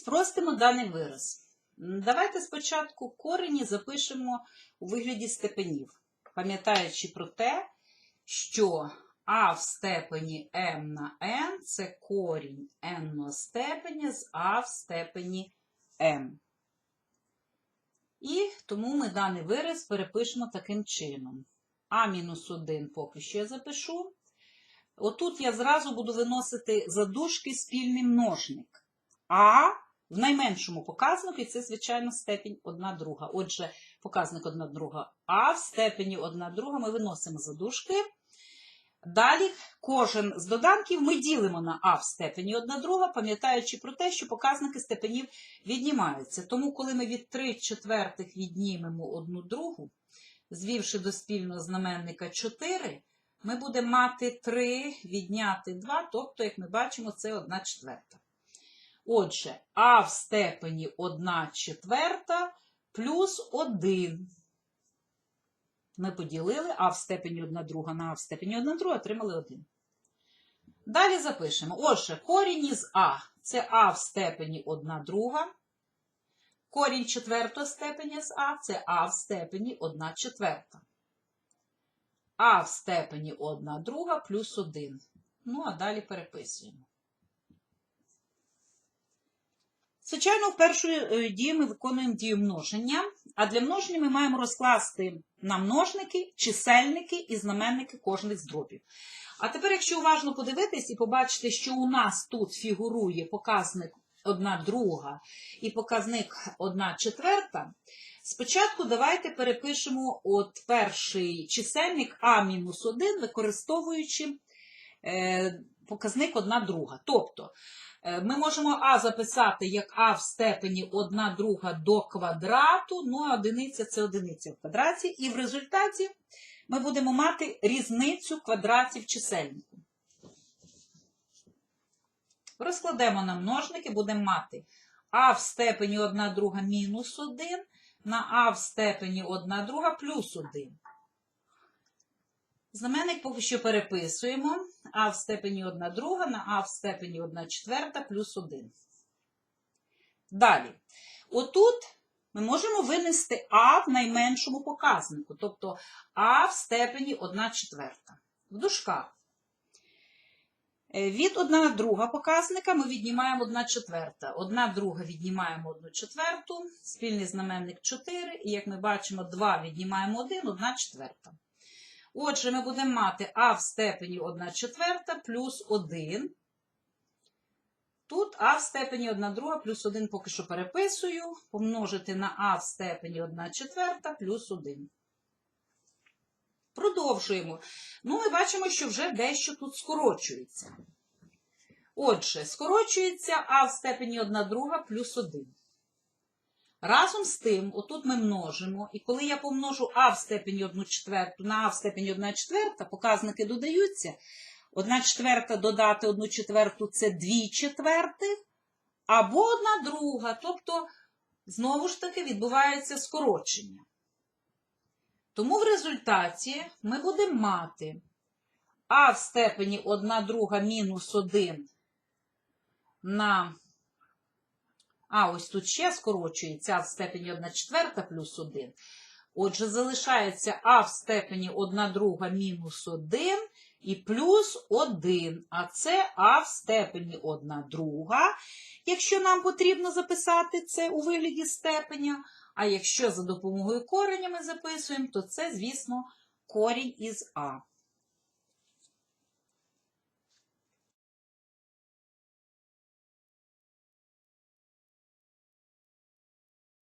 Спростимо даний вираз. Давайте спочатку корені запишемо у вигляді степенів, пам'ятаючи про те, що а в степені m на n це корінь n степені з а в степені m. І тому ми даний вираз перепишемо таким чином. А-1 поки що я запишу. Отут я зразу буду виносити за дужки спільний множник. А в найменшому показнику, і це, звичайно, степінь 1 друга. Отже, показник 1 друга. А в степені 1 друга ми виносимо за дужки. Далі кожен з доданків ми ділимо на А в степені 1 друга, пам'ятаючи про те, що показники степенів віднімаються. Тому, коли ми від 3 четвертих віднімемо 1 другу, звівши до спільного знаменника 4, ми будемо мати 3 відняти 2, тобто, як ми бачимо, це 1 четверта. Отже, А в степені 1 четверта плюс 1. Ми поділили А в степені 1 друга на А в степені 1 друга, отримали 1. Далі запишемо. Отже, корінь із А це А в степені 1 друга. Корінь четвертого степені з А це А в степені 1 четверта. А в степені 1 друга плюс 1. Ну, а далі переписуємо. Звичайно, в першої дії ми виконуємо дію множення, а для множення ми маємо розкласти на множники, чисельники і знаменники кожних з дробів. А тепер, якщо уважно подивитись і побачити, що у нас тут фігурує показник 1 друга і показник 1 четверта, спочатку давайте перепишемо от перший чисельник А-1, використовуючи е, показник 1 друга. Тобто, Е, Ми можемо А записати як А в степені 1 друга до квадрату, ну а одиниця це одиниця в квадраті, і в результаті ми будемо мати різницю квадратів чисельнику. Розкладемо на множники, будемо мати А в степені 1 друга мінус 1 на А в степені 1 друга плюс 1. Знаменник поки що переписуємо. А в степені 1 друга на А в степені 1 четверта плюс 1. Далі. Отут ми можемо винести А в найменшому показнику, тобто А в степені 1 четверта. В дужках. Е, Від 1 друга показника ми віднімаємо 1 четверта. 1 друга віднімаємо 1 четверту, спільний знаменник 4, і як ми бачимо, 2 віднімаємо 1, 1 четверта. Отже, ми будемо мати А в степені 1 четверта плюс 1. Тут А в степені 1 друга плюс 1 поки що переписую. Помножити на А в степені 1 четверта плюс 1. Продовжуємо. Ну, ми бачимо, що вже дещо тут скорочується. Отже, скорочується А в степені 1 друга плюс 1. Разом з тим, отут ми множимо, і коли я помножу А в степені 1 четверту на А в степені 1 четверта, показники додаються. 1 четверта додати 1 четверту це 2 четвертих, або 1 друга. Тобто, знову ж таки, відбувається скорочення. Тому в результаті ми будемо мати А в степені 1 друга мінус 1 на а ось тут ще скорочується А в степені 1 четверта плюс 1. Отже, залишається А в степені 1 друга мінус 1 і плюс 1. А це А в степені 1 друга, якщо нам потрібно записати це у вигляді степеня. А якщо за допомогою кореня ми записуємо, то це, звісно, корінь із А.